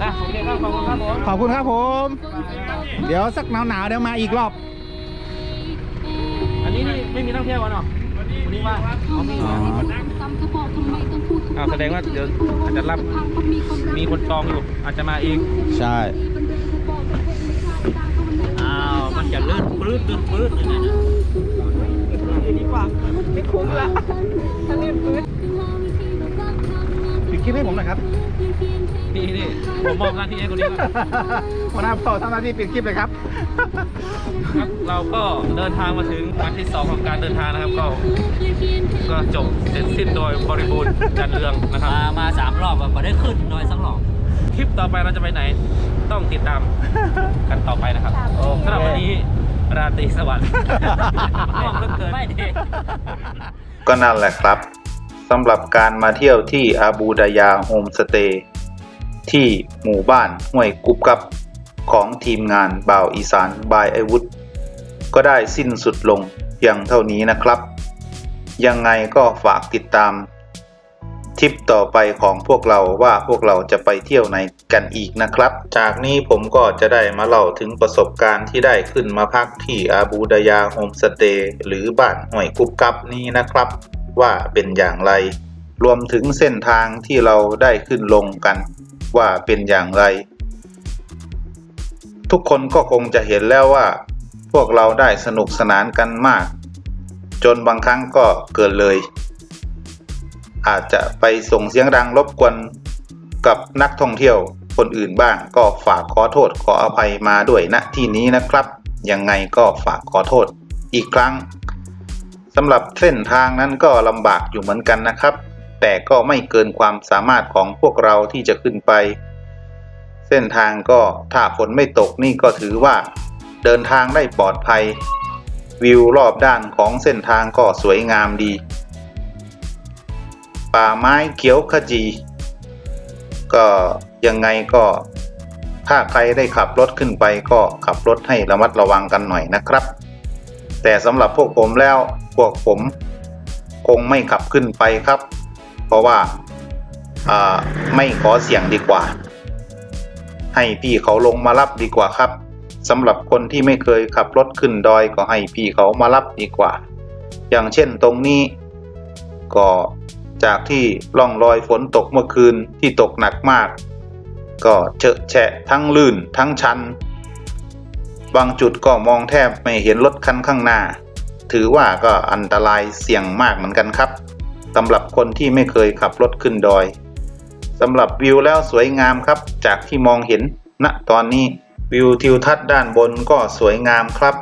นะโอเคครับขอบคุณครับผมขอบคุณครับผม เดี๋ยวสักหนาวๆเดี๋ยวมาอีกรอบ อันนี้นี่ไม่มีนักเที่ยวกันเนาะวันนี้ว่าเขามีอ๋ออ้าวแสดงว่าเดี๋ยวอาจจะรับมีคนจองอยู่ อาจจะมาเองใช่ อ้าวมันจะลื่นปลื้ดลื่นปลื้ดเลยนะดีกว่าไม่คุ้มละปิด คลิปให้ผมหน่อยครับ นี่นี่ผมมอบหน้าที่ให้คนนี้ครับหัวหน้าต่อทำหน้าที่ปิดคลิปเลยครับ ครับ เราก็เดินทางมาถึงวันที่สองของการเดินทางนะครับ ก็ก็จบเสร็จสิ้นโดยบริบูรณ์จันเรืองนะครับ มามาสามรอบอะบ่ได้ขึ้นน้อยสักรอบคลิปต่อไปเราจะไปไหน ต้องติดตามกันต่อไปนะครับสำหรับวันนี้ราตรีสวัสดิ์ง่วงเหลือเกินไม่ดีก็นั่นแหละครับ สำหรับการมาเที่ยวที่อาบูดายาโฮมสเตย์ที่หมู่บ้านห้วยกุบกับของทีมงานบ่าวอีสานบายไอวุฒก็ได้สิ้นสุดลงเพียงเท่านี้นะครับ ยังไงก็ฝากติดตามทริปต่อไปของพวกเราว่าพวกเราจะไปเที่ยวไหนกันอีกนะครับ จากนี้ผมก็จะได้มาเล่าถึงประสบการณ์ที่ได้ขึ้นมาพักที่อาบูดายาโฮมสเตย์หรือบ้านห้วยกุบกับนี้นะครับ ว่าเป็นอย่างไร รวมถึงเส้นทางที่เราได้ขึ้นลงกัน ว่าเป็นอย่างไร ทุกคนก็คงจะเห็นแล้วว่า พวกเราได้สนุกสนานกันมาก จนบางครั้งก็เกินเลย อาจจะไปส่งเสียงดังรบกวนกับนักท่องเที่ยวคนอื่นบ้างก็ฝากขอโทษขออภัยมาด้วยณที่นี้นะครับ ยังไงก็ฝากขอโทษอีกครั้ง สำหรับเส้นทางนั้นก็ลำบากอยู่เหมือนกันนะครับ แต่ก็ไม่เกินความสามารถของพวกเราที่จะขึ้นไป เส้นทางก็ถ้าฝนไม่ตกนี่ก็ถือว่า เดินทางได้ปลอดภัย วิวรอบด้านของเส้นทางก็สวยงามดี ป่าไม้เขียวขจี ก็ยังไงก็ ถ้าใครได้ขับรถขึ้นไปก็ขับรถให้ระมัดระวังกันหน่อยนะครับ แต่สำหรับพวกผมแล้วพวกผมคงไม่ขับขึ้นไปครับ เพราะว่าไม่ขอเสี่ยงดีกว่า ให้พี่เขาลงมารับดีกว่าครับสำหรับคนที่ไม่เคยขับรถขึ้นดอยก็ให้พี่เขามารับดีกว่า อย่างเช่นตรงนี้ ก็จากที่ร่องรอยฝนตกเมื่อคืนที่ตกหนักมาก ก็เจอะแฉะทั้งลื่นทั้งชัน บางจุดก็มองแทบไม่เห็นรถคันข้างหน้า ถือว่าก็อันตรายเสี่ยงมากเหมือนกันครับสำหรับคนที่ไม่เคยขับรถขึ้นดอยสำหรับวิวแล้วสวยงามครับ จากที่มองเห็นณตอนนี้วิวทิวทัศน์ด้านบนก็สวยงามครับ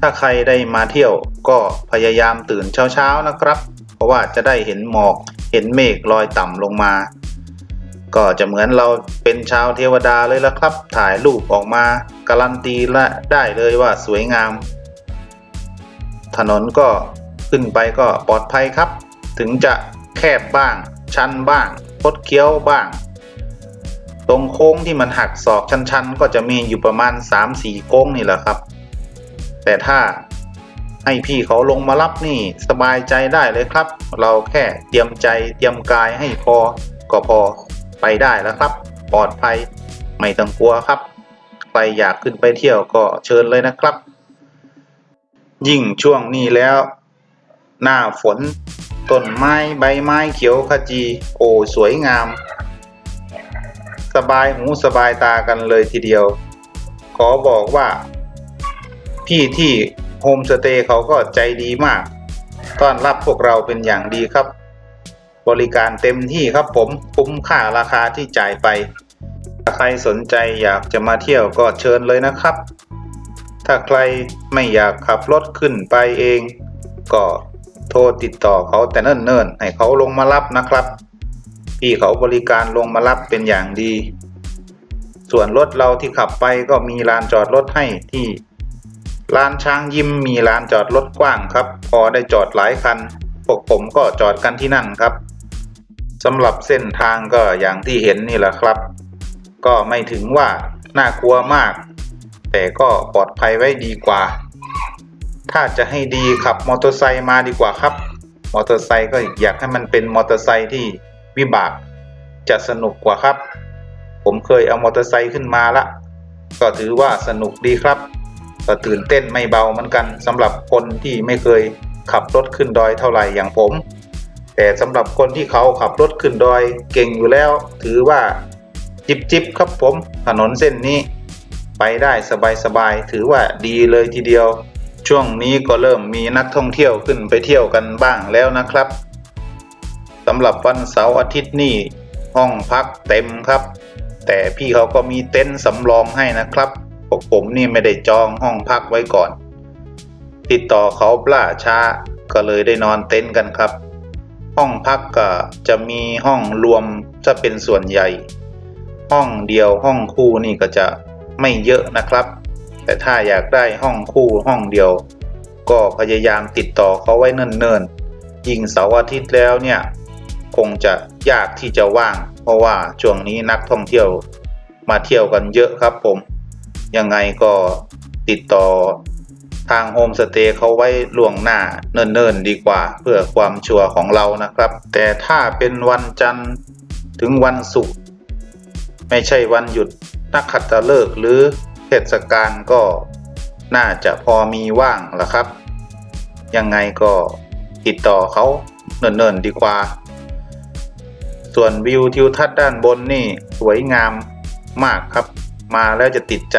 ถ้าใครได้มาเที่ยวก็พยายามตื่นเช้าๆนะครับ เพราะว่าจะได้เห็นหมอกเห็นเมฆลอยต่ำลงมา ก็จะเหมือนเราเป็นชาวเทวดาเลยละครับ ถ่ายรูปออกมาการันตีและได้เลยว่าสวยงาม ถนนก็ขึ้นไปก็ปลอดภัยครับ ถึงจะแคบบ้าง ชันบ้างคดเคี้ยวบ้าง ตรงโค้งที่มันหักศอกชันๆ ก็จะมีอยู่ประมาณ 3-4 โค้งนี่แหละครับ แต่ถ้าให้พี่เขาลงมารับนี่สบายใจได้เลยครับ เราแค่เตรียมใจเตรียมกายให้พอก็พอ ไปได้แล้วครับ ปลอดภัยไม่ต้องกลัวครับ ใครอยากขึ้นไปเที่ยวก็เชิญเลยนะครับ ยิ่งช่วงนี้แล้ว หน้าฝนต้นไม้ใบไม้เขียวขจี โอ้สวยงาม สบายหูสบายตากันเลยทีเดียว ขอบอกว่า พี่ที่โฮมสเตย์เขาก็ใจดีมาก ต้อนรับพวกเราเป็นอย่างดีครับ บริการเต็มที่ครับผมคุ้มค่าราคาที่จ่ายไป ถ้าใครสนใจอยากจะมาเที่ยวก็เชิญเลยนะครับ ถ้าใครไม่อยากขับรถขึ้นไปเอง ก็โทรติดต่อเขาแต่เนิ่นๆให้เขาลงมารับนะครับ พี่เขาบริการลงมารับเป็นอย่างดี ส่วนรถเราที่ขับไปก็มีลานจอดรถให้ที่ลานช้างยิมมีลานจอดรถกว้างครับ พอได้จอดหลายคันพวกผมก็จอดกันที่นั่นครับ สำหรับเส้นทางก็อย่างที่เห็นนี่แหละครับ ก็ไม่ถึงว่าน่ากลัวมาก แต่ก็ปลอดภัยไว้ดีกว่า ถ้าจะให้ดีขับมอเตอร์ไซค์มาดีกว่าครับ มอเตอร์ไซค์ก็อยากให้มันเป็นมอเตอร์ไซค์ที่วิบากจะสนุกกว่าครับ ผมเคยเอามอเตอร์ไซค์ขึ้นมาละ ก็ถือว่าสนุกดีครับก็ตื่นเต้นไม่เบาเหมือนกันสำหรับคนที่ไม่เคยขับรถขึ้นดอยเท่าไหร่อย่างผม แต่สำหรับคนที่เขาขับรถขึ้นดอยเก่งอยู่แล้ว ถือว่าจิบจิบครับผม ถนนเส้นนี้ ไปได้สบายๆถือว่าดีเลยทีเดียว ช่วงนี้ก็เริ่มมีนักท่องเที่ยวขึ้นไปเที่ยวกันบ้างแล้วนะครับสำหรับวันเสาร์อาทิตย์นี่ห้องพักเต็มครับ แต่พี่เขาก็มีเต็นท์สำรองให้นะครับพวกผมนี่ไม่ได้จองห้องพักไว้ก่อน ติดต่อเขาปล่าช้าก็เลยได้นอนเต็นท์กันครับ ห้องพักก็จะมีห้องรวมจะเป็นส่วนใหญ่ ห้องเดียวห้องคู่นี่ก็จะไม่เยอะนะครับ แต่ถ้าอยากได้ห้องคู่ห้องเดียว ก็พยายามติดต่อเขาไว้เนิ่นๆ ยิ่งเสาร์อาทิตย์แล้วเนี่ยคงจะยากที่จะว่าง เพราะว่าช่วงนี้นักท่องเที่ยวมาเที่ยวกันเยอะครับผม ยังไงก็ติดต่อ ทางโฮมสเตย์เขาไว้ล่วงหน้าเนิ่นๆดีกว่า เพื่อความชัวร์ของเรานะครับ แต่ถ้าเป็นวันจันทร์ถึงวันศุกร์ไม่ใช่วันหยุดนักขัตฤกษ์หรือเทศกาลก็น่าจะพอมีว่างละครับ ยังไงก็ติดต่อเขาเนิ่นๆดีกว่า ส่วนวิวทิวทัศน์ด้านบนนี่สวยงามมากครับ มาแล้วจะติดใจ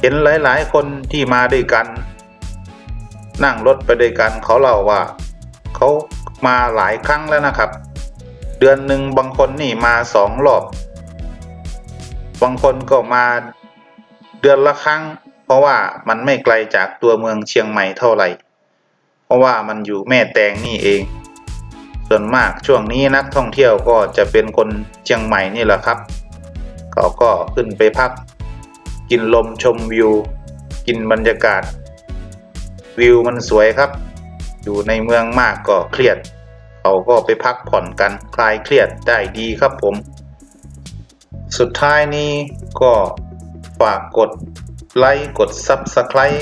เห็นหลาย ๆ คนที่มาด้วยกัน นั่งรถไปด้วยกันเขาเล่าว่าเขามาหลายครั้งแล้วนะครับ เดือนหนึ่งบางคนนี่มาสองรอบบางคนก็มาเดือนละครั้ง เพราะว่ามันไม่ไกลจากตัวเมืองเชียงใหม่เท่าไหร่ เพราะว่ามันอยู่แม่แตงนี่เอง ส่วนมากช่วงนี้นักท่องเที่ยวก็จะเป็นคนเชียงใหม่นี่แหละครับ เขาก็ขึ้นไปพัก กินลมชมวิว กินบรรยากาศ วิวมันสวยครับ อยู่ในเมืองมากก็เครียด เขาก็ไปพักผ่อนกันคลายเครียดได้ดีครับผม สุดท้ายนี้ก็ฝากกดไลค์กด Subscribe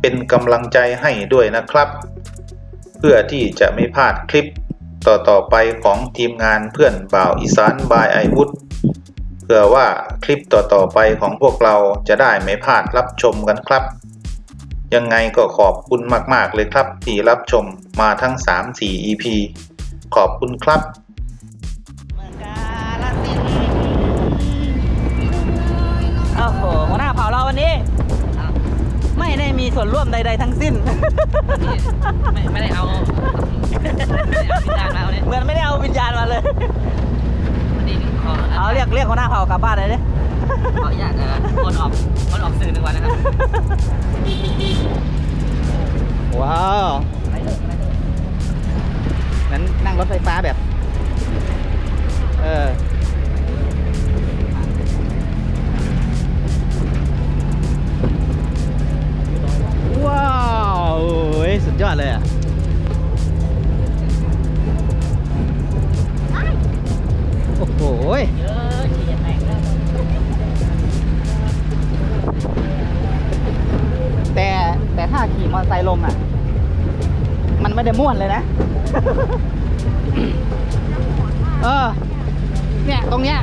เป็นกำลังใจให้ด้วยนะครับ เพื่อที่จะไม่พลาดคลิปต่อๆไปของทีมงานเพื่อนบ่าวอีสานบายไอวุฒ เพื่อว่าคลิปต่อๆไปของพวกเราจะได้ไม่พลาดรับชมกันครับ ยังไงก็ขอบคุณมากๆเลยครับ ที่รับชมมาทั้ง 3-4 EP ขอบคุณครับโอ้โหหัวหน้าเผ่าเราวันนี้ ไม่ได้มีส่วนร่วมใดๆทั้งสิ้น ไม่ไม่ได้เอาไม่ได้เอาพิจารณาวันนี้เหมือนไม่ได้เอาวิญญาณมาเลย วันนี้ขอเอาเรียกเรียกหัวหน้าเผ่ากลับบ้านเลยดิขออนุญาตเอ่อคนออกคนออกสื่อหนึ่งวันนะครับว้าวนั้นนั่งรถไฟฟ้าแบบ เออว้าวโอ้ยสุดยอดเลยอะ โอ้โหยเยอะฉีดแตกแล้วแต่แต่ถ้าขี่มอเตอร์ไซค์ลงอะ มันไม่ได้ม่วนเลยนะ เออ เนี่ย ตรงเนี้ย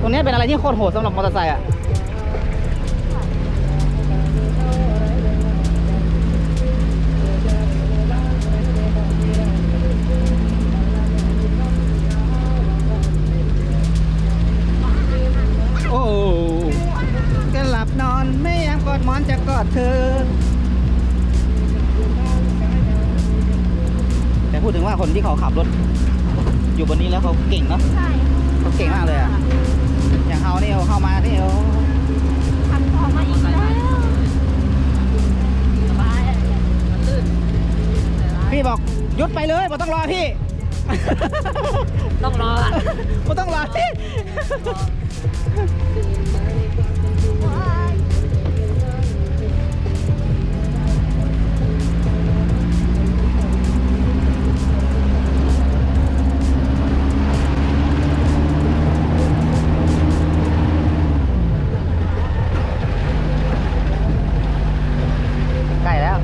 ตรงเนี้ยเป็นอะไรที่โคตรโหดสำหรับมอเตอร์ไซค์อะ อนจะกอดเธอแต่พูดถึงว่าคนที่เขาขับรถ อยู่บนนี้แล้วเขาเก่งเนาะเขาเก่งมากเลยอะอย่างเขาเนี่ยเข้ามาที่เขาทำต่อมาอีกแล้วสบายมันลื่นพี่บอกหยุดไปเลยไม่ต้องรอพี่ ต้องรออะไม่ต้องรอพี่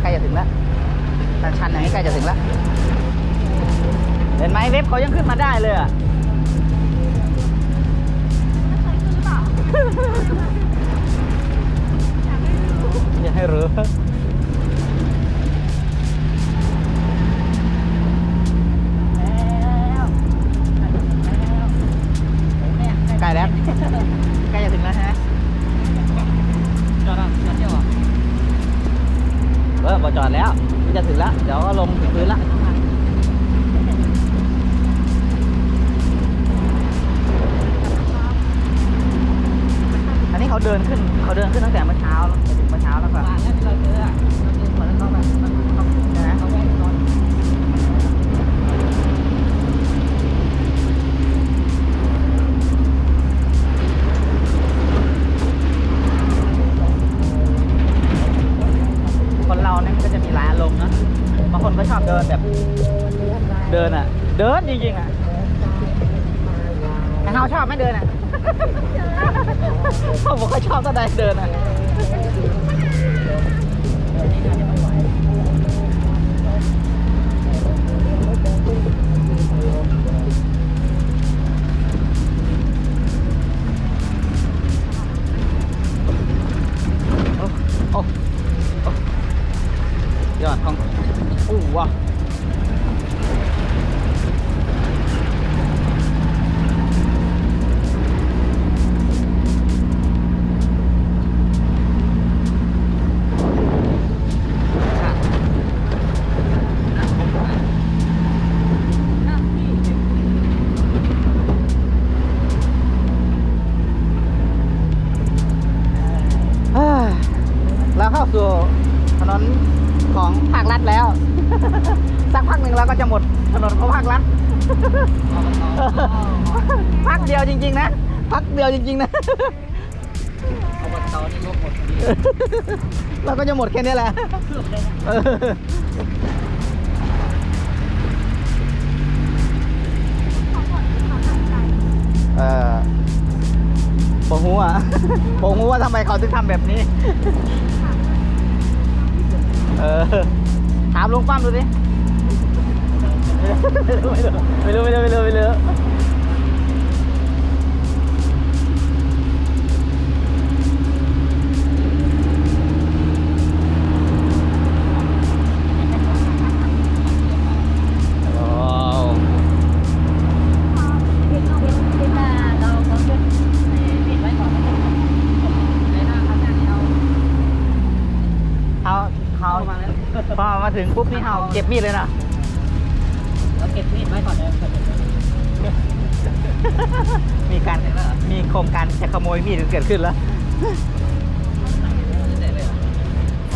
ใกล้จะถึงแล้วทางชันอย่างนี้ใกล้จะถึงแล้ว เห็นไหมเว็บเขายังขึ้นมาได้เลยอะอย่าให้รู้ใกล้แล้วใกล้จะถึงแล้วฮะ เออพอจอดแล้วมันจะถึงแล้ว เดี๋ยวก็ลงถึงพื้นละอันนี้เขาเดินขึ้นเขาเดินขึ้นตั้งแต่เมื่อเช้าแล้วไปถึงเมื่อเช้าแล้วก็ บางคนก็ชอบเดินแบบ เดินอะ เดินจริงๆอะแต่เขาชอบไม่เดินอะเขาบอกเขาชอบก็ได้เดินอะ สู่ถนนของภาครัฐแล้ว สักพักหนึ่งเราก็จะหมดถนนของภาครัฐพักเดียวจริง ๆ นะพักเดียวจริง ๆ นะอบตนี่รวบหมดพอดีเราก็จะหมดแค่นี้แหละเออผมหูอะผมหูว่าทำไมเขาถึงทำแบบนี้ เออ ถามลุงปั้มดูสิ ไม่รู้ไม่รู้ไม่รู้ไม่รู้ไม่รู้ เขาเก็บมีดเลยนะเราเก็บมีดไว้ก่อนเลยมีการมีโครงการจะขโมยมีดเกิดขึ้นแล้วเสร็จเลยเหรอ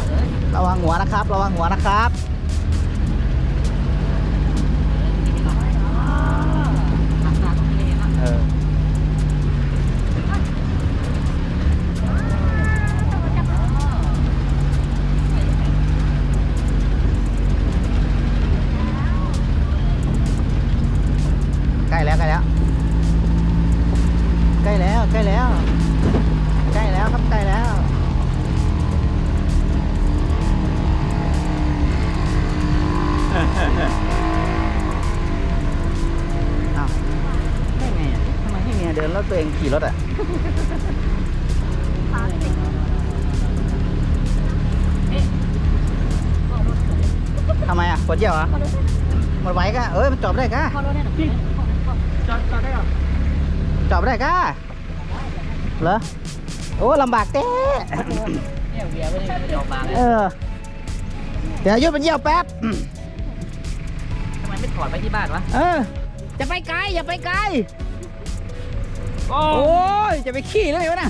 เอ้ยระวังหัวนะครับ ระวังหัวนะครับ ขี่รถอะทำไมอะปวดเยี่ยวเหรอะมันไหวกะเอ้ยมันจอดไม่ได้กะพอรถได้หรอจอดจอดได้เหรอจอดไม่ได้กะเหรอโอ้ลำบากเต้เนี่ยเบียร์ไม่ได้ไม่ได้ออกมาเลยเออเดี๋ยวหยุดมันเยี่ยวแป๊บทำไมไม่ถอดไว้ที่บ้านวะเออจะไปไกลอย่าไปไกล โอ้โอ้ยจะไปขี่เลยวะน่ะ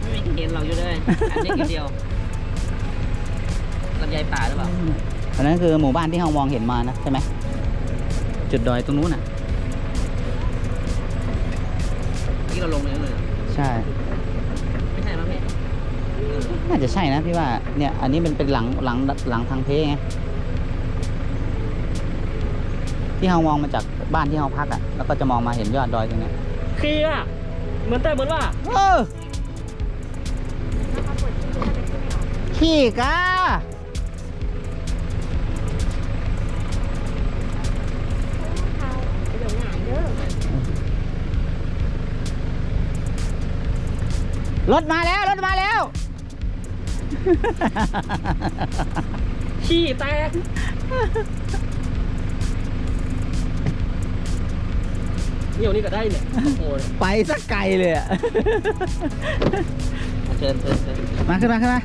ไม่มีใครเห็นเราอยู่เลยอันนี้กินเดียวลำไยป่าหรือเปล่าอันนั้นคือหมู่บ้านที่เรามองเห็นมานะใช่ไหมจุดดอยตรงนู้นน่ะ ที่เราลงเลยเลยใช่ ไม่ใช่มั้งพี่น่าจะใช่นะพี่ว่าเนี่ยอันนี้มันเป็นหลังหลังหลังทางเพไง ที่เรามองมาจากบ้านที่เราพักอะแล้วก็จะมองมาเห็นยอดดอยตรงเนี้ยขี้อะเหมือนแต่เหมือนว่าเออขี่กาถมาแล้วรถมาแล้ว ขี้แตก นี่เอานี่ก็ได้เนี่ยโอ้โหไปสักไกลเลยอะ เชิญเชิญเชิญมาขึ้นมาขึ้นมา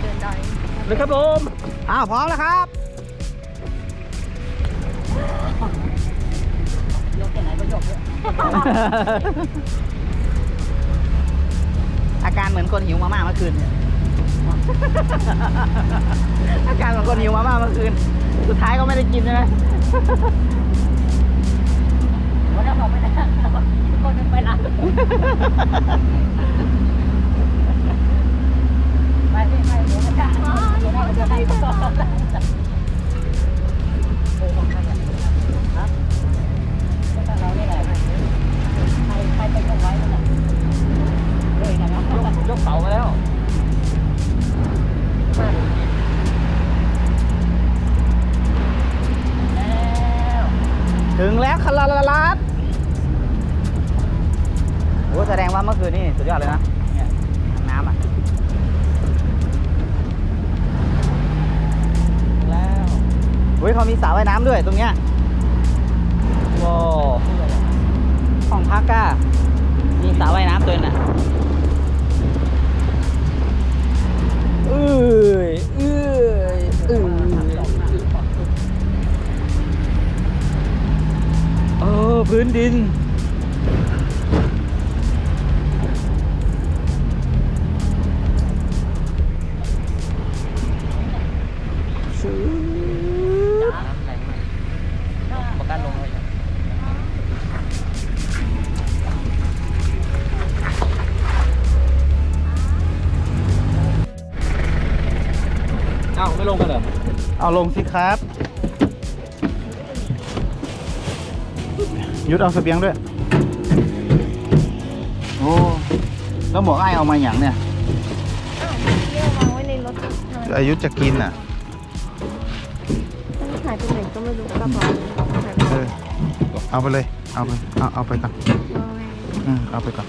เดินดอยเลยครับผมอ้าวพร้อมแล้วครับยกแค่ไหนก็ยกเลยอาการเหมือนคนหิวมาม่าเมื่อคืนเนี่ยอาการเหมือนคนหิวมาม่าเมื่อคืน สุดท้ายก็ไม่ได้กินใช่ไหม เฮ้ยเขามีสระว่ายน้ำด้วยตรงเนี้ยว้าวห้องพักอะมีสระว่ายน้ำตัวน่ะเอ้ยเอ้ยเอ้ยเออพื้นดินปร ลงกันเหรอเอาลงสิครับ ยุดเอาเสบียงด้วย โอ้ แล้วหมวกไอ้ายเอามาอย่างเนี่ยอ้าวเยี่ยววางไว้ในรถทำไมอายุจะกินอะ มันหายไปไหนก็ไม่รู้กระเป๋าหายไปเออ เอาไปเลย เอาไป เอาเอาไปก่อนไหนอืมเอาไปก่อน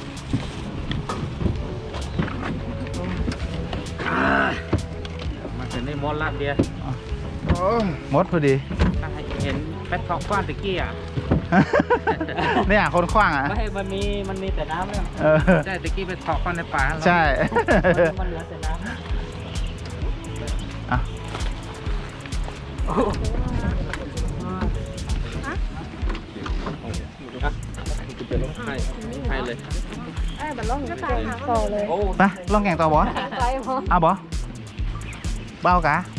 ถึงในมอลลาดเบียร์หมดพอดีถ้าให้เห็นแปดทองฟ้านตะกี้อะ เนี่ยคนคว้างอะ ไม่ มันมี มันมีแต่น้ำเนี่ยเออ ใช่ตะกี้ไปทองฟ้านในป่าใช่ มันเหลือแต่น้อะให้ให้เลยไอ้บัลล่องก็ตายหาต่อเลยโอ้ไปลองแข่งต่อบอไปพอเอาบอเบ้ากะโ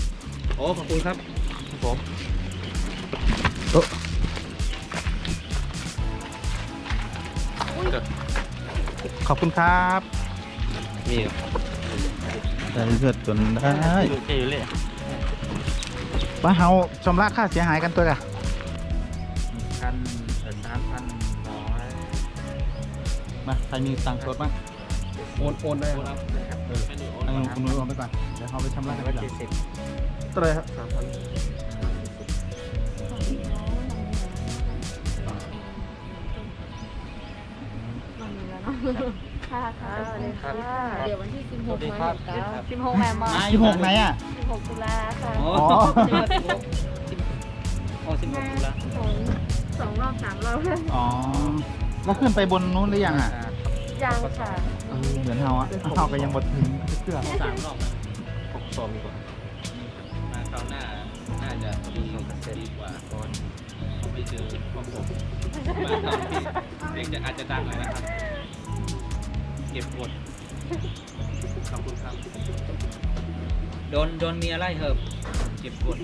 อ้ขอบคุณครับผมโอ้ขอบคุณครับมีได้เลือดจนได้ดูเจอยู่เลยว่าเฮาชำระค่าเสียหายกันตัวกะพันสามพันร้อยมาใครมีตังค์สดมั้งโอนโอนได้โอนครับเออไม่ดูโอนเอาครับคุณนุ้ยเอาไปก่อนเดี๋ยวเขาไปชำระกันไปก่อนเจ็ดสิบ เท่าไหรครับสามพันค่ะค่ะสวัสดีค่ะเดี๋ยววันที่ 16สวัสดีครับมา16แมมายี่หกไหนอะ 16ตุลาค่ะำอ๋อโอ้สิบหกตุลาสองสองรอบสามรอบอ๋อ แล้วขึ้นไปบนนู้นหรือยังอะยังค่ะ เออเหมือนเฮาอะเฮาก็ยังบดถึงเสื้อสามรอบนะหกซองดีกว่ามา คราวหน้าน่าจะดีดีกว่าตอนไม่เจอพวกผมมาตอนที่เด็กจะอาจจะดังหน่อยนะครับ เก็บกดขอบคุณครับโดนโดนเมียไล่เหอะเก็บกด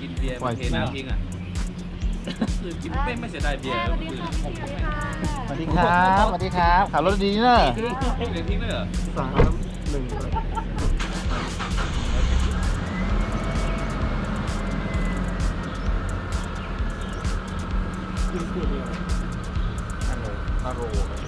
กินเบียร์มาเทน้ำทิ้งอะคือกินไม่ไม่เสียดายเบียร์สวัสดีคือค่ะผมพี่ไม่ค่ะสวัสดีครับสวัสดีครับขับรถดีเนอะเบียร์ทิ้งเลยเหรอสามหนึ่ง ฮัลโหลฮัลโหล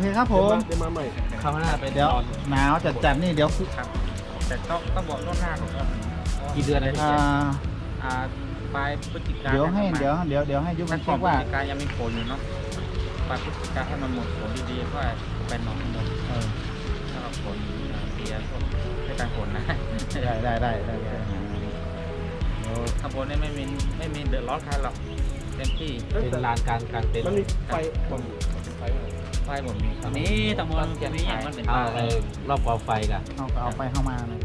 เคครับผมคราวหน้าไปเดี๋ยวหนาวจัดจัดๆนี่เดี๋ยวครับแต่ต้องต้องบอกล่วงหน้าก่อนครับกี่เดือนนะพี่อ่าอ่าปลายพฤศจิกาเดี๋ยวให้ประมาณเดี๋ยวเดี๋ยวเดี๋ยวให้ยุบถ้ามันก่อเช็นคพฤศว่าจิกายังมีฝนอยู่เนาะปลายพฤศจิกาให้มันหมดฝนดีๆก็ไปหนองหมดเออถ้าเราฝนเสียพวกไม่การฝนนะได้ได้ได้ได้ได้เดี๋ยวข้างบนนี่ไม่มีไม่มีเดือดร้อนใครหรอกเต็มที่เป็นลานกลางกลางเต็นท์มันมีไฟ ไฟผมมีครับนี่ตำบลจะมีอย่างมันเป็นเอาป่าไอ้รอบกองไฟกันเอาเอาไปเข้ามาเลย